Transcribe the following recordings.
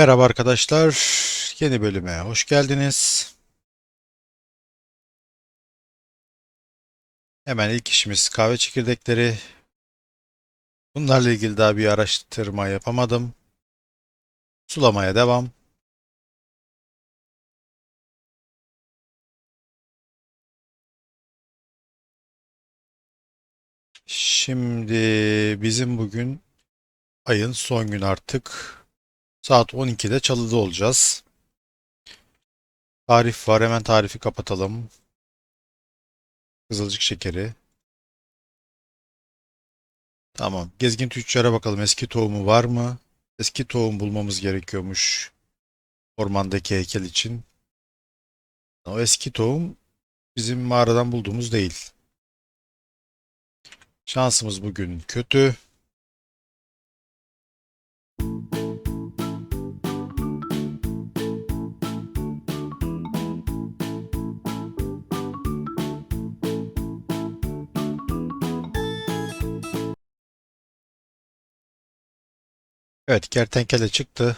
Merhaba arkadaşlar. Yeni bölüme hoş geldiniz. Hemen ilk işimiz kahve çekirdekleri. Bunlarla ilgili daha bir araştırma yapamadım. Sulamaya devam. Şimdi bizim bugün ayın son günü artık. Saat 12'de çalıda olacağız. Tarif var. Hemen tarifi kapatalım. Kızılcık şekeri. Tamam. Gezgin tüccara bakalım. Eski tohumu var mı? Eski tohum bulmamız gerekiyormuş. Ormandaki heykel için. O eski tohum bizim mağaradan bulduğumuz değil. Şansımız bugün kötü. Evet, kertenkele çıktı.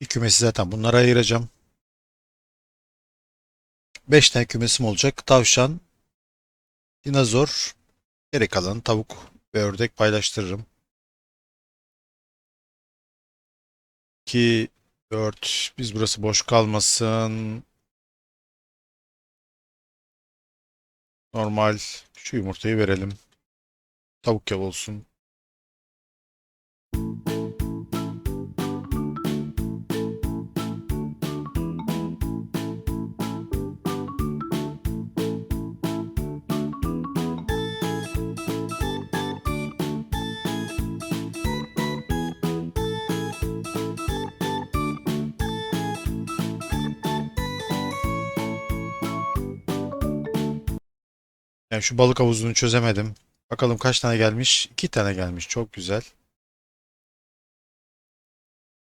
Bir kümesi zaten bunlara ayıracağım. 5 tane kümesim olacak. Tavşan, dinozor, geri kalan tavuk ve ördek paylaştırırım. 2, 4, biz burası boş kalmasın. Normal şu yumurtayı verelim. Tavuk yav olsun. Yani şu balık havuzunu çözemedim. Bakalım kaç tane gelmiş? 2 tane gelmiş. Çok güzel.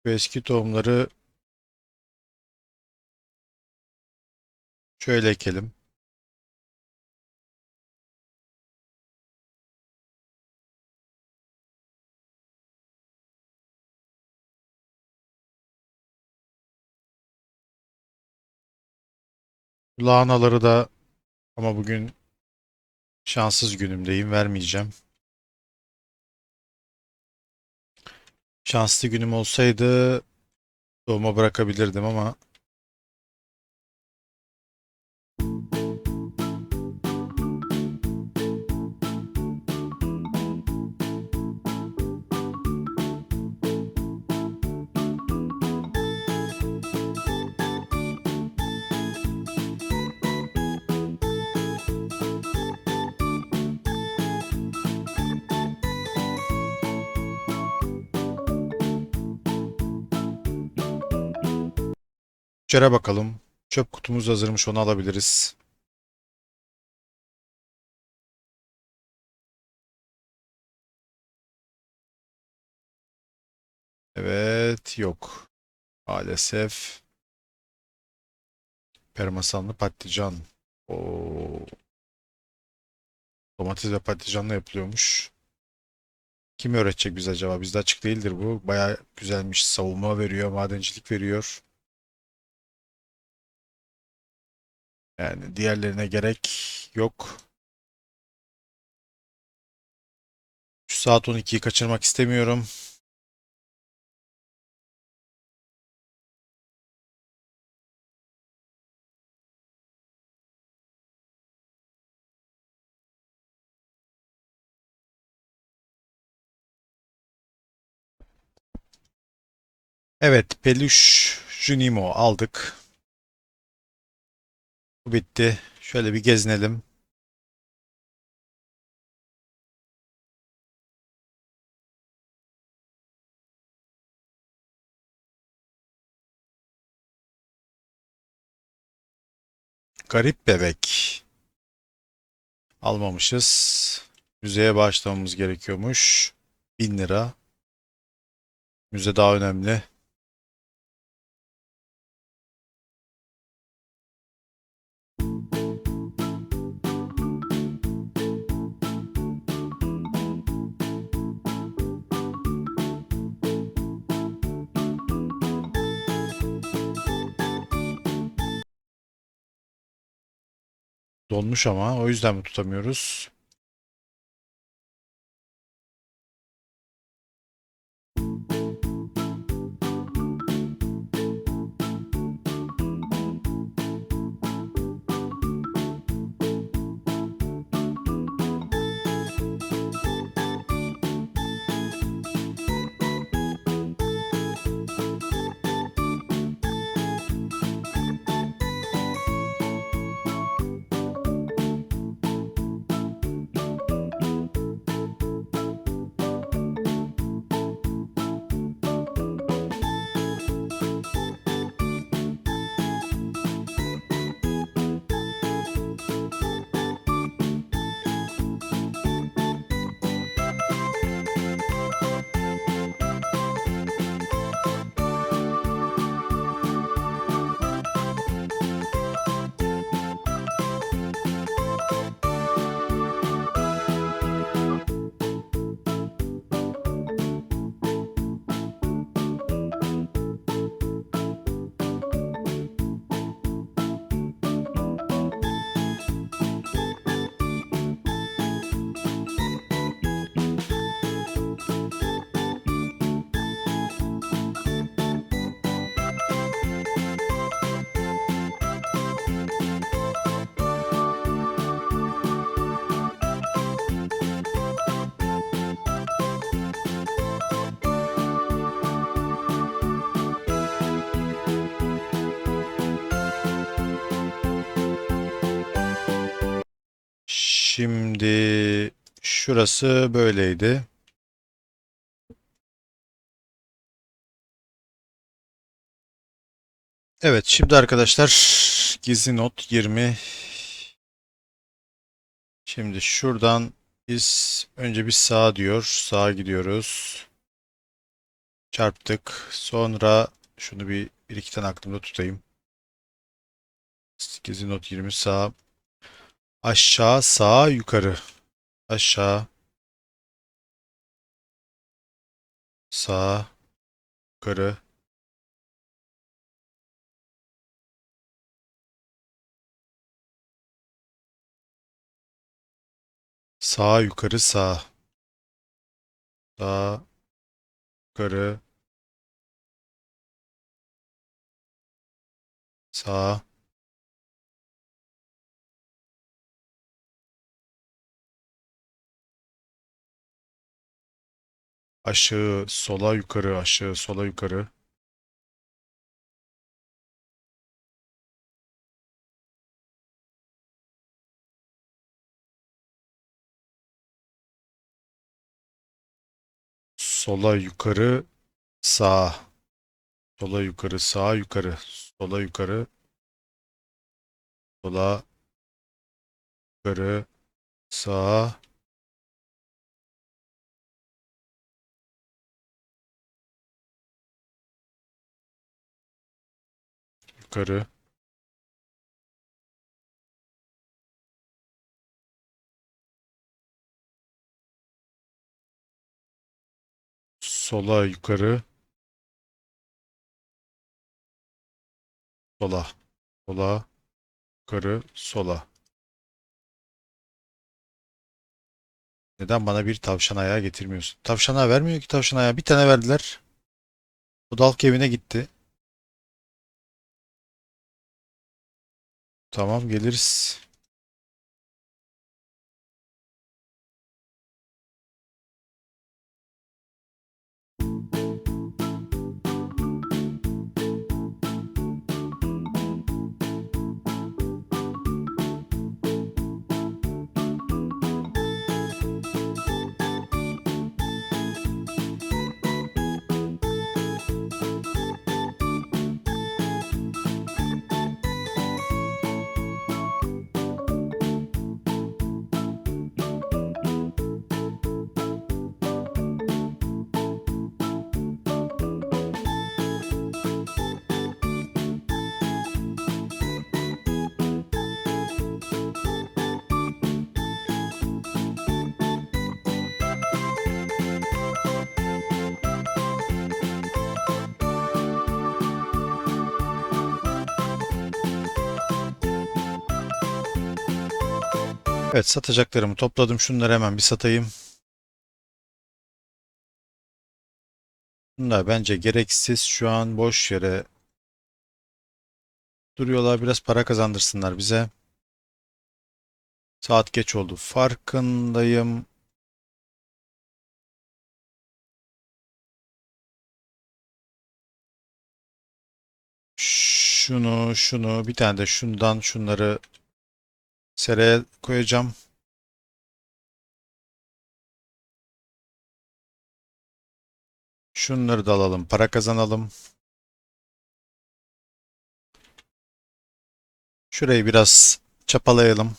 Bu eski tohumları şöyle ekelim. Lahanaları da ama bugün şanssız günümdeyim. Vermeyeceğim. Şanslı günüm olsaydı doğuma bırakabilirdim ama içeri bakalım. Çöp kutumuz hazırmış onu alabiliriz. Evet yok. Maalesef. Parmesanlı patlıcan. Oo. Domates ve patlıcanla yapılıyormuş. Kim öğretecek bize acaba? Bizde açık değildir bu. Baya güzelmiş. Savunma veriyor, madencilik veriyor. Yani diğerlerine gerek yok. Şu saat 12'yi kaçırmak istemiyorum. Evet, peluş Junimo aldık. Bu bitti. Şöyle bir gezinelim. Garip bebek. Almamışız. Müzeye bağışlamamız gerekiyormuş. 1000 lira. Müze daha önemli. Donmuş ama o yüzden mi tutamıyoruz? Şimdi şurası böyleydi. Evet şimdi arkadaşlar gizli not 20. Şimdi şuradan biz önce bir sağa diyor. Sağa gidiyoruz. Çarptık. Sonra şunu bir, bir iki tane aklımda tutayım. Gizli not 20 sağ. Aşağı, sağa, yukarı. Aşağı, sağa, yukarı. Sağa, yukarı, sağa. Sağa, yukarı, sağa. Aşağı, sola, yukarı, aşağı, sola, yukarı. Sola, yukarı, sağa. Sola, yukarı, sağa, yukarı. Sola, yukarı, sola, yukarı, sağa. Yukarı. Sola, yukarı, sola. Sola, yukarı, sola. Neden bana bir tavşan ayağı getirmiyorsun? Tavşan ayağı vermiyor ki tavşan ayağı. Bir tane verdiler. O da halk evine gitti. Tamam geliriz. Evet satacaklarımı topladım. Şunları hemen bir satayım. Bunlar bence gereksiz. Şu an boş yere duruyorlar. Biraz para kazandırsınlar bize. Saat geç oldu. Farkındayım. Şunu, şunu, bir tane de şundan şunları seraya koyacağım. Şunları da alalım, para kazanalım. Şurayı biraz çapalayalım.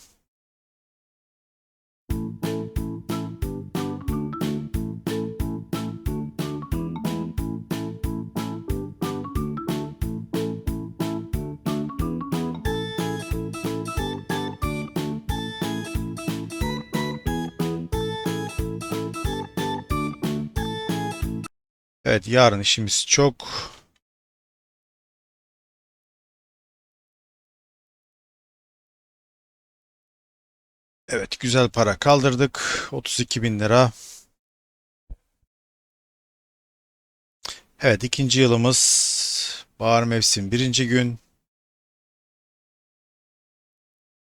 Evet, yarın işimiz çok. Evet, güzel para kaldırdık. 32 bin lira. Evet, ikinci yılımız. Bahar mevsim birinci gün.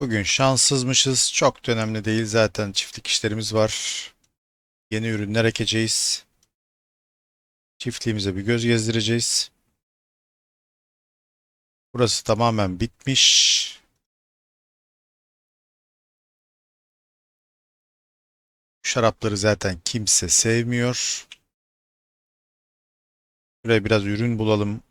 Bugün şanssızmışız. Çok da önemli değil. Zaten çiftlik işlerimiz var. Yeni ürünler ekeceğiz. Çiftliğimize bir göz gezdireceğiz. Burası tamamen bitmiş. Şarapları zaten kimse sevmiyor. Buraya biraz ürün bulalım.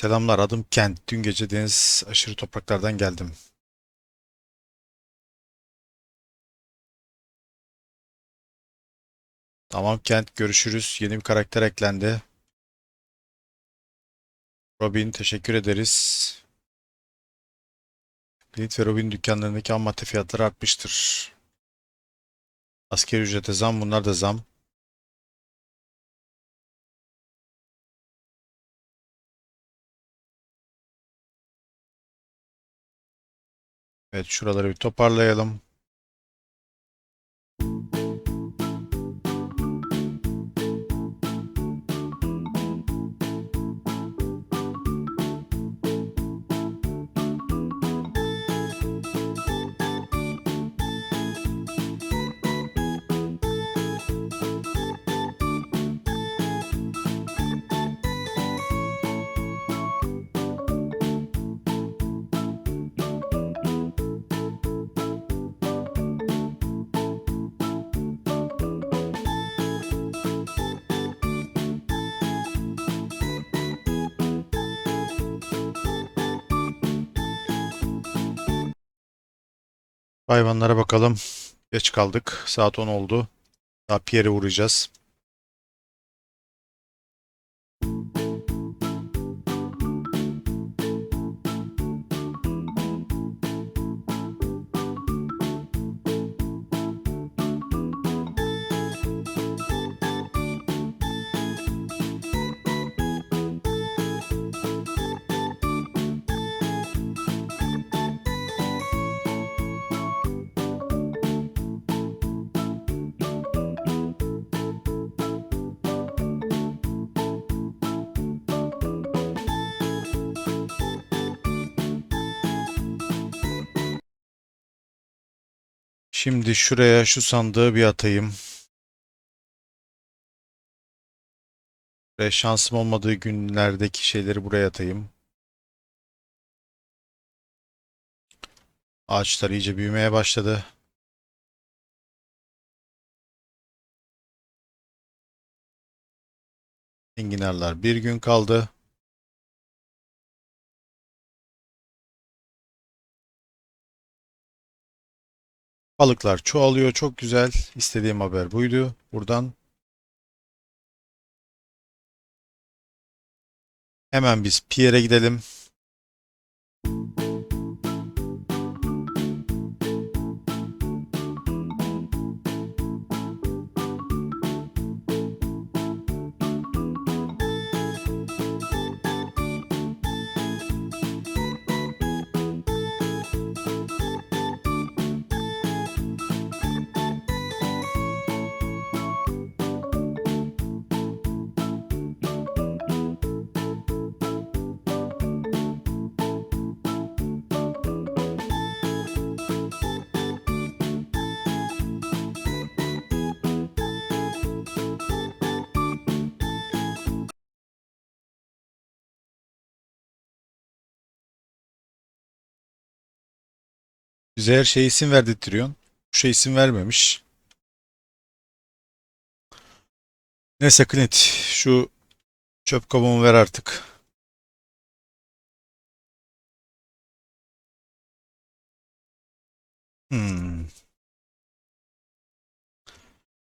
Selamlar adım Kent. Dün gece deniz aşırı topraklardan geldim. Tamam Kent görüşürüz. Yeni bir karakter eklendi. Robin teşekkür ederiz. Clint ve Robin dükkanlarındaki ham madde fiyatları artmıştır. Asker ücrete zam bunlar da zam. Evet şuraları bir toparlayalım. Hayvanlara bakalım. Geç kaldık. Saat 10 oldu. Daha Pierre'e uğrayacağız. Şimdi şuraya şu sandığı bir atayım. Ve şansım olmadığı günlerdeki şeyleri buraya atayım. Ağaçlar iyice büyümeye başladı. Enginarlar bir gün kaldı. Balıklar çoğalıyor. Çok güzel. İstediğim haber buydu. Buradan hemen biz Pierre'e gidelim. Bize her şeye isim verdirtiyorsun. Bu şey isim vermemiş. Neyse Clint şu çöp kabuğumu ver artık. Hmm.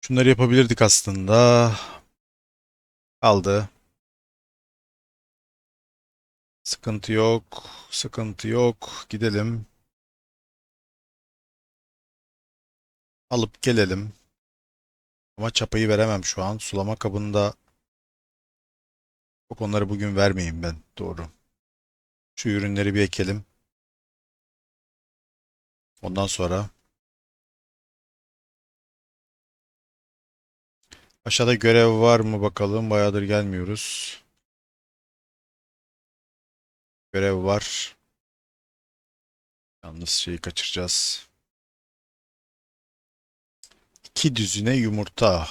Şunları yapabilirdik aslında. Kaldı. Sıkıntı yok. Sıkıntı yok. Gidelim. Alıp gelelim. Ama çapayı veremem şu an. Sulama kabında yok onları bugün vermeyeyim ben. Doğru. Şu ürünleri bir ekelim. Ondan sonra aşağıda görev var mı bakalım. Bayağıdır gelmiyoruz. Görev var. Yalnız şeyi kaçıracağız. İki düzine yumurta.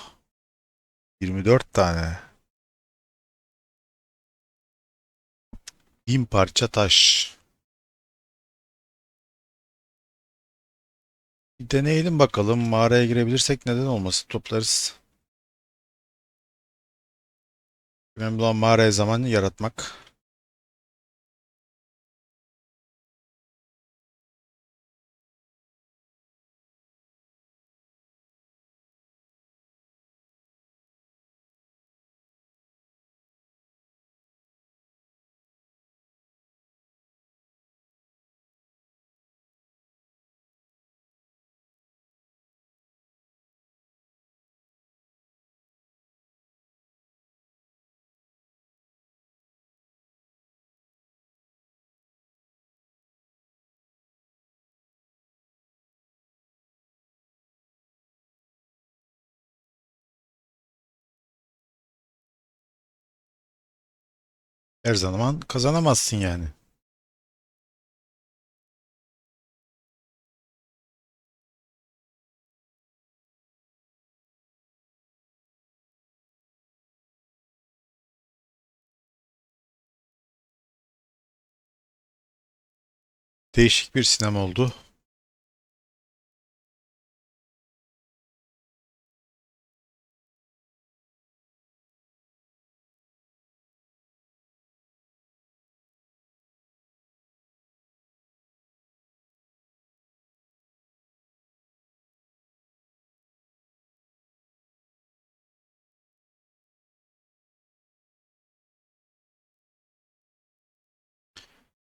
24 tane. Bin parça taş. Bir deneyelim bakalım. Mağaraya girebilirsek neden olmasın toplarız. Önemli olan mağaraya zaman yaratmak. Her zaman kazanamazsın yani. Değişik bir sinema oldu.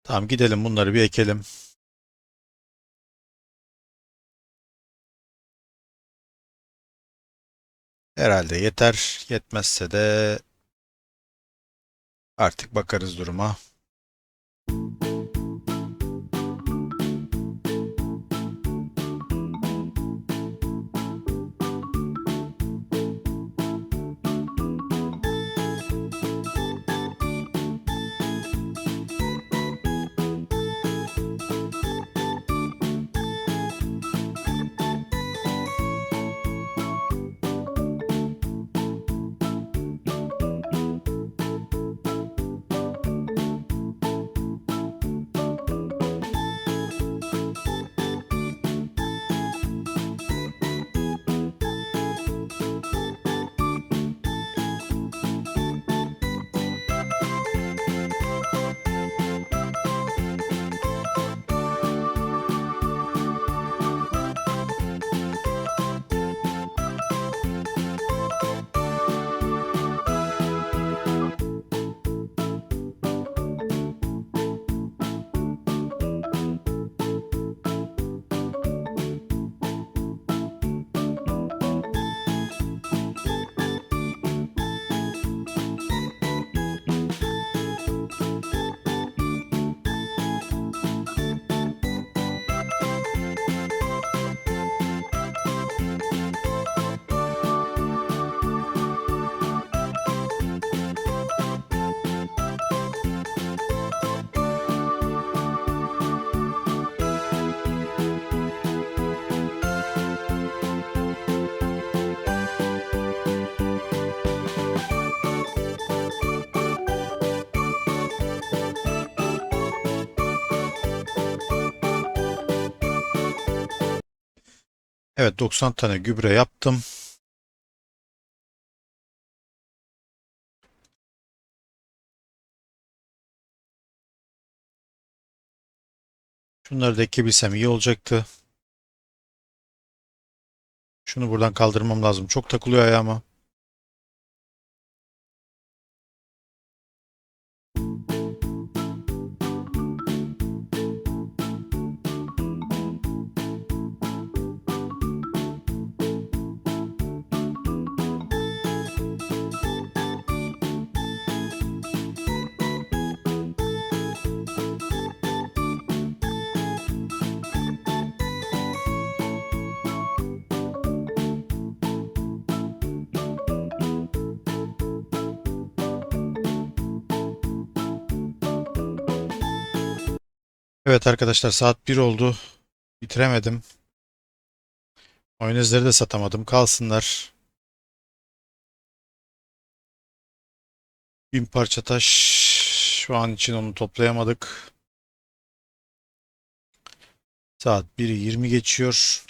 Tamam gidelim bunları bir ekelim. Herhalde yeter. Yetmezse de artık bakarız duruma. Evet 90 tane gübre yaptım. Şunları da ekebilsem iyi olacaktı. Şunu buradan kaldırmam lazım. Çok takılıyor ayağıma. Evet arkadaşlar saat 1 oldu. Bitiremedim. Mayonezleri de satamadım. Kalsınlar. Bin parça taş şu an için onu toplayamadık. Saat 1'i 20 geçiyor.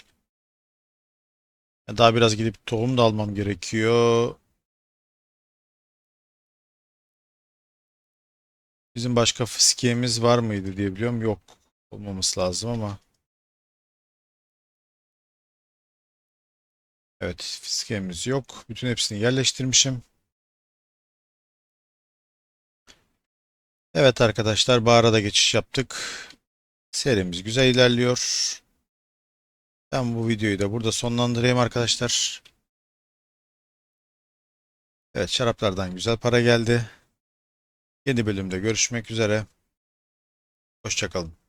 Daha biraz gidip tohum da almam gerekiyor. Bizim başka fıskiyemiz var mıydı diye biliyorum. Yok. Olmaması lazım ama. Evet, fıskiyemiz yok. Bütün hepsini yerleştirmişim. Evet arkadaşlar, bahara geçiş yaptık. Serimiz güzel ilerliyor. Ben bu videoyu da burada sonlandırayım arkadaşlar. Evet, şaraplardan güzel para geldi. Yeni bölümde görüşmek üzere. Hoşçakalın.